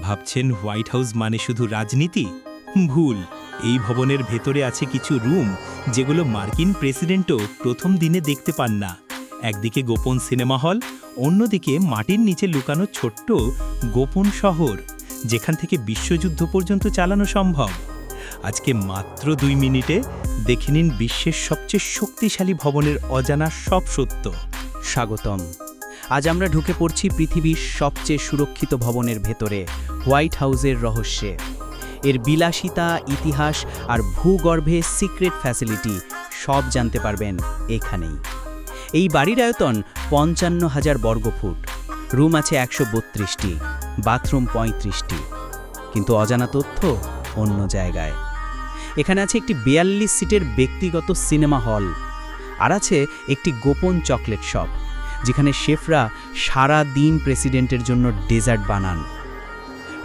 ভাবছেন white house মানে শুধু রাজনীতি? ভুল। এই ভবনের ভেতরে আছে কিছু রুম, যেগুলো মার্কিন প্রেসিডেন্টও প্রথম দিনে দেখতে পান না। একদিকে গোপন সিনেমা হল, অন্যদিকে মাটির নিচে লুকানো ছোট্ট গোপন শহর, যেখান থেকে বিশ্বযুদ্ধ পর্যন্ত চালানো সম্ভব। আজকে মাত্র দুই মিনিটে দেখে নিন বিশ্বের সবচেয়ে শক্তিশালী ভবনের অজানা সব সত্য। স্বাগতম। আজ আমরা ঢুকে পড়ছি পৃথিবীর সবচেয়ে সুরক্ষিত ভবনের ভেতরে, হোয়াইট হাউসের রহস্যে। এর বিলাসিতা, ইতিহাস আর ভূগর্ভে সিক্রেট ফ্যাসিলিটি সব জানতে পারবেন এখানেই। এই বাড়ির আয়তন পঞ্চান্ন হাজার বর্গফুট। রুম আছে একশো বত্রিশটি, বাথরুম পঁয়ত্রিশটি। কিন্তু অজানা তথ্য অন্য জায়গায়। এখানে আছে একটি বিয়াল্লিশ সিটের ব্যক্তিগত সিনেমা হল। আর আছে একটি গোপন চকলেট শপ। যেখানে শেফরা সারা দিন প্রেসিডেন্টের জন্য ডেজার্ট বানান।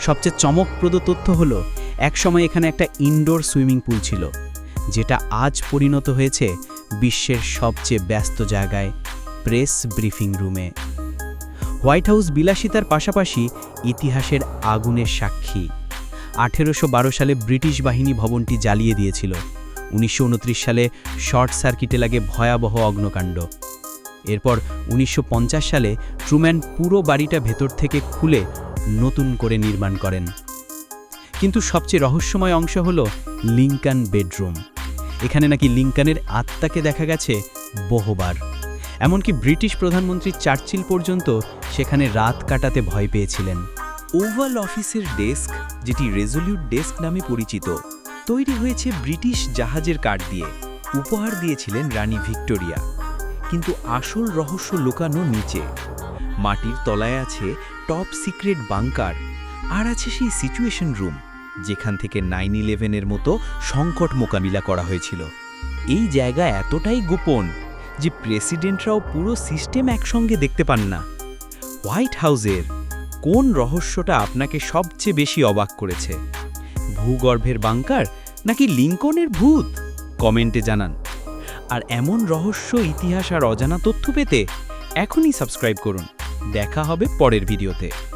সবচেয়ে চমকপ্রদ তথ্য হলো, একসময় এখানে একটা ইনডোর সুইমিং পুল ছিল, যেটা আজ পরিণত হয়েছে বিশ্বের সবচেয়ে ব্যস্ত জায়গায়, প্রেস ব্রিফিং রুমে। হোয়াইট হাউস বিলাসিতার পাশাপাশি ইতিহাসের আগুনের সাক্ষী। আঠেরোশো বারো সালে ব্রিটিশ বাহিনী ভবনটি জ্বালিয়ে দিয়েছিল। উনিশশো উনত্রিশ সালে শর্ট সার্কিটে লাগে ভয়াবহ অগ্নকাণ্ড। এরপর উনিশশো পঞ্চাশ সালে ট্রুম্যান পুরো বাড়িটা ভেতর থেকে খুলে নতুন করে নির্মাণ করেন। কিন্তু সবচেয়ে রহস্যময় অংশ হল লিঙ্কান বেডরুম। এখানে নাকি লিঙ্কানের আত্মাকে দেখা গেছে বহুবার। এমনকি ব্রিটিশ প্রধানমন্ত্রী চার্চিল পর্যন্ত সেখানে রাত কাটাতে ভয় পেয়েছিলেন। ওভাল অফিসের ডেস্ক, যেটি রেজলিউট ডেস্ক নামে পরিচিত, তৈরি হয়েছে ব্রিটিশ জাহাজের কাঠ দিয়ে। উপহার দিয়েছিলেন রানী ভিক্টোরিয়া। কিন্তু আসল রহস্য লুকানো নিচে। মাটির তলায় আছে টপ সিক্রেট বাংকার আর আছে সেই সিচুয়েশন রুম যেখান থেকে নাইন ইলেভেনের মতো সংকট মোকাবিলা করা হয়েছিল। এই জায়গা এতটাই গোপন যে প্রেসিডেন্টরাও পুরো সিস্টেম একসঙ্গে দেখতে পান না। হোয়াইট হাউসের কোন রহস্যটা আপনাকে সবচেয়ে বেশি অবাক করেছে? ভূগর্ভের বাংকার নাকি লিঙ্কনের ভূত? কমেন্টে জানান। আর এমন রহস্য, ইতিহাস আর অজানা তথ্য পেতে এখনই সাবস্ক্রাইব করুন। দেখা হবে পরের ভিডিওতে।